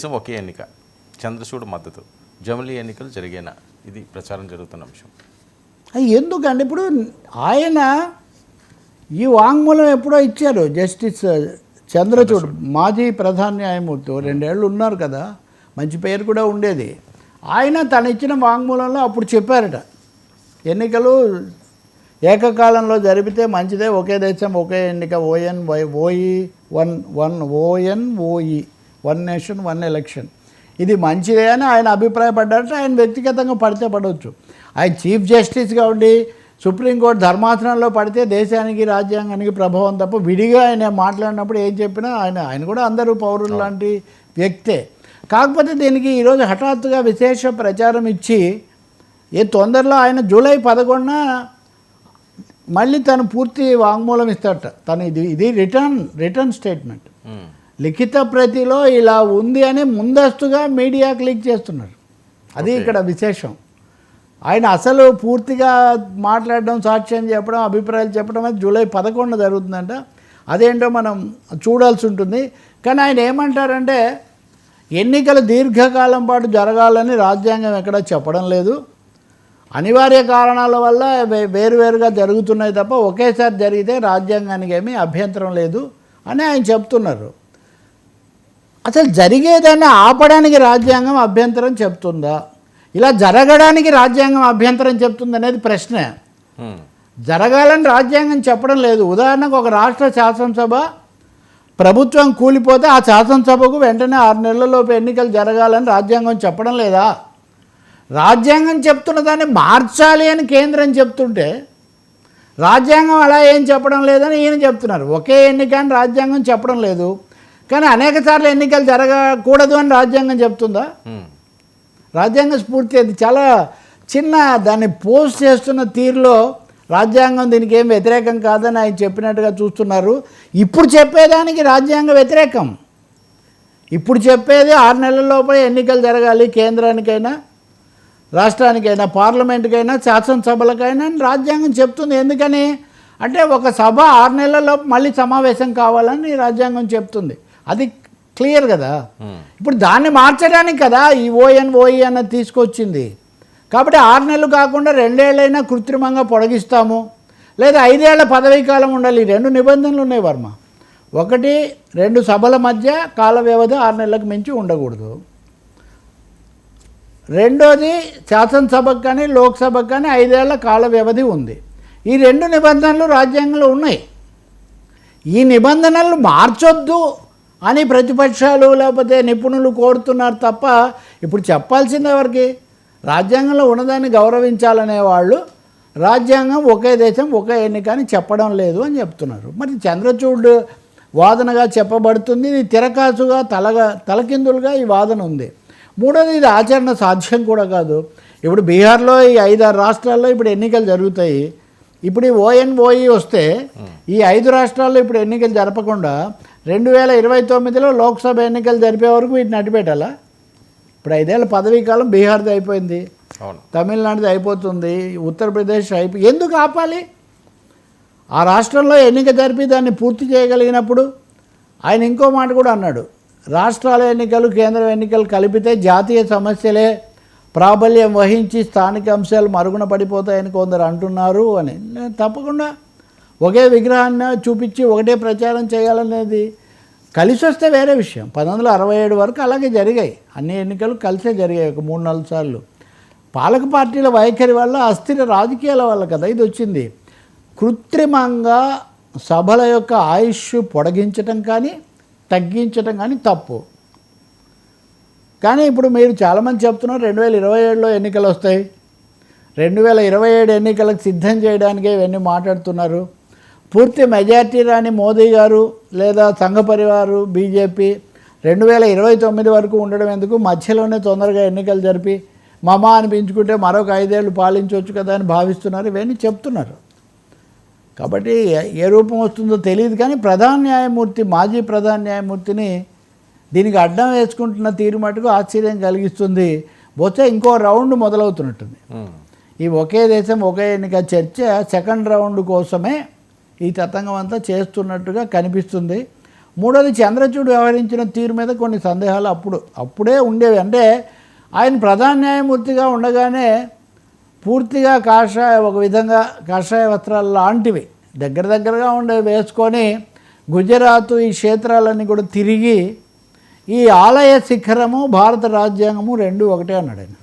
దేశం ఒకే ఎన్నిక చంద్రచూడ్ మద్దతు. జమిలీ ఎన్నికలు జరిగేనా? ఇది ప్రచారం జరుగుతున్న అంశం. ఎందుకండి ఇప్పుడు ఆయన ఈ వాంగ్మూలం ఎప్పుడో ఇచ్చారు జస్టిస్ చంద్రచూడ్ మాజీ ప్రధాన న్యాయమూర్తి. రెండేళ్ళు ఉన్నారు కదా మంచి పేరు కూడా ఉండేది. ఆయన తను ఇచ్చిన వాంగ్మూలంలో అప్పుడు చెప్పారట ఎన్నికలు ఏకకాలంలో జరిపితే మంచిదే ఒకే దేశం ఒకే ఎన్నిక O N Y OE one one ON OE one nation one election. ఇది మంచిదే అని ఆయన అభిప్రాయపడ్డారంటే ఆయన వ్యక్తిగతంగా పడితే పడవచ్చు. ఆయన చీఫ్ జస్టిస్గా ఉండి సుప్రీంకోర్టు ధర్మాసనంలో పడితే దేశానికి రాజ్యాంగానికి ప్రభావం తప్ప విడిగా ఆయన మాట్లాడినప్పుడు ఏం చెప్పినా ఆయన ఆయన కూడా అందరూ పౌరులు లాంటి వ్యక్తే. కాకపోతే దీనికి ఈరోజు హఠాత్తుగా విశేష ప్రచారం ఇచ్చి ఏ తొందరలో ఆయన జూలై పదకొండున మళ్ళీ తను పూర్తి వాంగ్మూలం ఇస్తాడట తను ఇది ఇది రిటర్న్ రిటర్న్ స్టేట్మెంట్. లిఖిత ప్రతిలో ఇలా ఉంది అని ముందస్తుగా మీడియా క్లిక్ చేస్తున్నారు. అది ఇక్కడ విశేషం. ఆయన అసలు పూర్తిగా మాట్లాడడం సాక్ష్యం చెప్పడం అభిప్రాయాలు చెప్పడం అది జూలై పదకొండు జరుగుతుందంట. అదేంటో మనం చూడాల్సి ఉంటుంది. కానీ ఆయన ఏమంటారంటే ఎన్నికలు దీర్ఘకాలం పాటు జరగాలని రాజ్యాంగం ఎక్కడా చెప్పడం లేదు. అనివార్య కారణాల వల్ల వే- వేరువేరుగా జరుగుతున్నాయి తప్ప ఒకేసారి జరిగితే రాజ్యాంగానికి ఏమీ అభ్యంతరం లేదు అని ఆయన చెప్తున్నారు. అసలు జరిగేదాన్ని ఆపడానికి రాజ్యాంగం అభ్యంతరం చెప్తుందా? ఇలా జరగడానికి రాజ్యాంగం అభ్యంతరం చెప్తుంది అనేది ప్రశ్న. జరగాలని రాజ్యాంగం చెప్పడం లేదు. ఉదాహరణకు ఒక రాష్ట్ర శాసనసభ ప్రభుత్వం కూలిపోతే ఆ శాసనసభకు వెంటనే ఆరు నెలలలోపు ఎన్నికలు జరగాలని రాజ్యాంగం చెప్పడం లేదా? రాజ్యాంగం చెప్తున్న దాన్ని మార్చాలి అని కేంద్రం చెప్తుంటే రాజ్యాంగం అలా ఏం చెప్పడం లేదని ఈయన చెప్తున్నారు. ఒకే ఎన్నిక అని రాజ్యాంగం చెప్పడం లేదు. కానీ అనేక సార్లు ఎన్నికలు జరగకూడదు అని రాజ్యాంగం చెప్తుందా. రాజ్యాంగ స్ఫూర్తి అది చాలా చిన్న దాన్ని పోస్ట్ చేస్తున్న తీరులో రాజ్యాంగం దీనికి ఏం వ్యతిరేకం కాదని ఆయన చెప్పినట్టుగా చూస్తున్నారు. ఇప్పుడు చెప్పేదానికి రాజ్యాంగ వ్యతిరేకం. ఇప్పుడు చెప్పేది ఆరు నెలల లోపల ఎన్నికలు జరగాలి కేంద్రానికైనా రాష్ట్రానికైనా పార్లమెంట్కైనా శాసనసభలకైనా అని రాజ్యాంగం చెప్తుంది. ఎందుకని? అంటే ఒక సభ ఆరు నెలల్లో మళ్ళీ సమావేశం కావాలని రాజ్యాంగం చెప్తుంది. అది క్లియర్ కదా. ఇప్పుడు దాన్ని మార్చడానికి కదా ఈ ఓఎన్ ఓఈ అన్నది తీసుకొచ్చింది. కాబట్టి ఆరు నెలలు కాకుండా రెండేళ్ళైనా కృత్రిమంగా పొడిగిస్తాము. లేదా ఐదేళ్ళ పదవీ కాలం ఉండాలి. ఈ రెండు నిబంధనలు ఉన్నాయి వర్మ. ఒకటి రెండు సభల మధ్య కాల వ్యవధి ఆరు నెలలకు మించి ఉండకూడదు. రెండోది శాసనసభకు కానీ లోక్సభకు కానీ ఐదేళ్ళ కాల వ్యవధి ఉంది. ఈ రెండు నిబంధనలు రాజ్యాంగంలో ఉన్నాయి. ఈ నిబంధనలు మార్చొద్దు. అని ప్రతిపక్షాలు లేకపోతే నిపుణులు కోరుతున్నారు తప్ప ఇప్పుడు చెప్పాల్సింది ఎవరికి? రాజ్యాంగంలో ఉన్నదాన్ని గౌరవించాలనే వాళ్ళు రాజ్యాంగం ఒకే దేశం ఒకే ఎన్నిక అని చెప్పడం లేదు అని చెప్తున్నారు. మరి చంద్రచూడ్ వాదనగా చెప్పబడుతుంది ఇది తిరకాసుగా తలగా తలకిందులుగా ఈ వాదన ఉంది. మూడోది ఇది ఆచరణ సాధ్యం కూడా కాదు. ఇప్పుడు బీహార్లో ఈ ఐదారు రాష్ట్రాల్లో ఇప్పుడు ఎన్నికలు జరుగుతాయి. ఇప్పుడు ఈ ఓఎన్ఓఈ వస్తే ఈ ఐదు రాష్ట్రాల్లో ఇప్పుడు ఎన్నికలు జరపకుండా రెండు వేల ఇరవై తొమ్మిదిలో లోక్సభ ఎన్నికలు జరిపే వరకు వీటిని అడ్డుపెట్టాలా. ఇప్పుడు ఐదేళ్ళ పదవీ కాలం బీహార్ది అయిపోయింది. తమిళనాడుది అయిపోతుంది. ఉత్తరప్రదేశ్ అయిపో ఎందుకు ఆపాలి? ఆ రాష్ట్రంలో ఎన్నిక జరిపి దాన్ని పూర్తి చేయగలిగినప్పుడు ఆయన ఇంకో మాట కూడా అన్నాడు. రాష్ట్రాల ఎన్నికలు కేంద్ర ఎన్నికలు కలిపితే జాతీయ సమస్యలే ప్రాబల్యం వహించి స్థానిక అంశాలు మరుగున పడిపోతాయని కొందరు అంటున్నారు అని. నేను తప్పకుండా ఒకే విగ్రహాన్ని చూపించి ఒకటే ప్రచారం చేయాలనేది కలిసి వస్తే వేరే విషయం. పంతొమ్మిది వందల అరవై ఏడు వరకు అలాగే జరిగాయి. అన్ని ఎన్నికలు కలిసే జరిగాయి ఒక మూడు నాలుగు సార్లు. పాలక పార్టీల వైఖరి వల్ల అస్థిర రాజకీయాల వల్ల కదా ఇది వచ్చింది. కృత్రిమంగా సభల యొక్క ఆయుష్ పొడిగించటం కానీ తగ్గించటం కానీ తప్పు. కానీ ఇప్పుడు మీరు చాలామంది చెప్తున్నారు రెండు వేల ఇరవై ఏడులో ఎన్నికలు వస్తాయి. రెండు వేల ఇరవై ఏడు ఎన్నికలకు సిద్ధం చేయడానికే ఇవన్నీ మాట్లాడుతున్నారు. పూర్తి మెజార్టీ రాని మోదీ గారు లేదా సంఘ పరివారు బీజేపీ రెండు వేల ఇరవై తొమ్మిది వరకు ఉండడం ఎందుకు? మధ్యలోనే తొందరగా ఎన్నికలు జరిపి మమా అనిపించుకుంటే మరొక ఐదేళ్ళు పాలించవచ్చు కదా అని భావిస్తున్నారు. ఇవన్నీ చెప్తున్నారు. కాబట్టి ఏ- రూపం వస్తుందో తెలియదు కానీ ప్రధాన న్యాయమూర్తి మాజీ ప్రధాన న్యాయమూర్తిని దీనికి అడ్డం వేసుకుంటున్న తీరు మటుకు ఆశ్చర్యం కలిగిస్తుంది. బహుశా ఇంకో రౌండ్ మొదలవుతున్నట్టుంది. ఈ ఒకే దేశం ఒకే ఎన్నిక చర్చ సెకండ్ రౌండ్ కోసమే ఈ తతంగం అంతా చేస్తున్నట్టుగా కనిపిస్తుంది. మూడోది చంద్రచూడ్ వ్యవహరించిన తీరు మీద కొన్ని సందేహాలు అప్పుడు అప్పుడే ఉండేవి. అంటే ఆయన ప్రధాన న్యాయమూర్తిగా ఉండగానే పూర్తిగా కాషాయ ఒక విధంగా కాషాయ వస్త్రాలు లాంటివి దగ్గర దగ్గరగా ఉండే వేసుకొని గుజరాత్ ఈ క్షేత్రాలన్నీ కూడా తిరిగి ఈ ఆలయ శిఖరము భారత రాజ్యాంగము రెండు ఒకటే అన్నాడు ఆయన.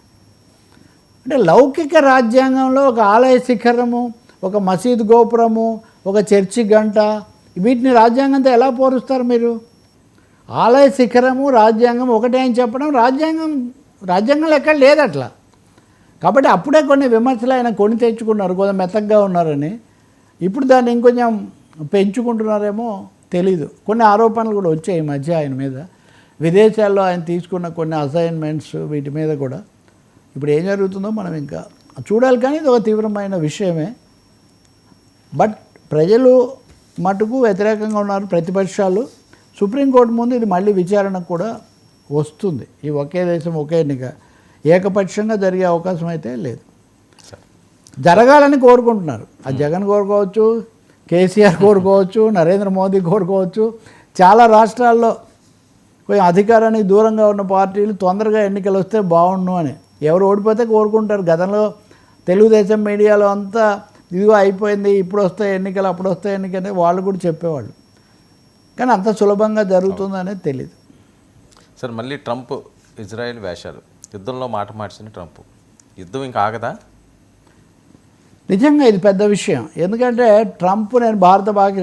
అంటే లౌకిక రాజ్యాంగంలో ఒక ఆలయ శిఖరము ఒక మసీద్ గోపురము ఒక చర్చి గంట వీటిని రాజ్యాంగంతో ఎలా పోరుస్తారు మీరు? ఆలయ శిఖరము రాజ్యాంగం ఒకటే అని చెప్పడం రాజ్యాంగం రాజ్యాంగంలో ఎక్కడ లేదు అట్లా కాబట్టి అప్పుడే కొన్ని విమర్శలు ఆయన కొని తెచ్చుకున్నారు కొంచెం మెత్తగా ఉన్నారని. ఇప్పుడు దాన్ని ఇంకొంచెం పెంచుకుంటున్నారేమో తెలీదు. కొన్ని ఆరోపణలు కూడా వచ్చాయి ఈ మధ్య ఆయన మీద. విదేశాల్లో ఆయన తీసుకున్న కొన్ని అసైన్మెంట్స్ వీటి మీద కూడా. ఇప్పుడు ఏం జరుగుతుందో మనం ఇంకా చూడాలి కానీ ఇది ఒక తీవ్రమైన విషయమే. బట్ ప్రజలు మటుకు వ్యతిరేకంగా ఉన్నారు ప్రతిపక్షాలు. సుప్రీంకోర్టు ముందు ఇది మళ్ళీ విచారణకు కూడా వస్తుంది. ఈ ఒకే దేశం ఒకే ఎన్నిక. ఏకపక్షంగా జరిగే అవకాశం అయితే లేదు. జరగాలని కోరుకుంటున్నారు. ఆ జగన్ కోరుకోవచ్చు కేసీఆర్ కోరుకోవచ్చు నరేంద్ర మోదీ కోరుకోవచ్చు. చాలా రాష్ట్రాల్లో కొంచెం అధికారానికి దూరంగా ఉన్న పార్టీలు తొందరగా ఎన్నికలు వస్తే బాగుండు అని ఎవరు ఓడిపోతే కోరుకుంటారు. గతంలో తెలుగుదేశం మీడియాలో అంతా ఇదిగో అయిపోయింది ఇప్పుడు వస్తాయి ఎన్నికలు అప్పుడు వస్తాయి ఎన్నికలు వాళ్ళు కూడా చెప్పేవాళ్ళు. కానీ అంత సులభంగా జరుగుతుందనేది తెలియదు సార్ మళ్ళీ ట్రంప్ ఇజ్రాయెల్ వేషాలు. యుద్ధంలో మాట మార్చిన ట్రంప్. యుద్ధం ఇంకా ఆగదా? నిజంగా ఇది పెద్ద విషయం. ఎందుకంటే ట్రంప్ నేను భారత బాకి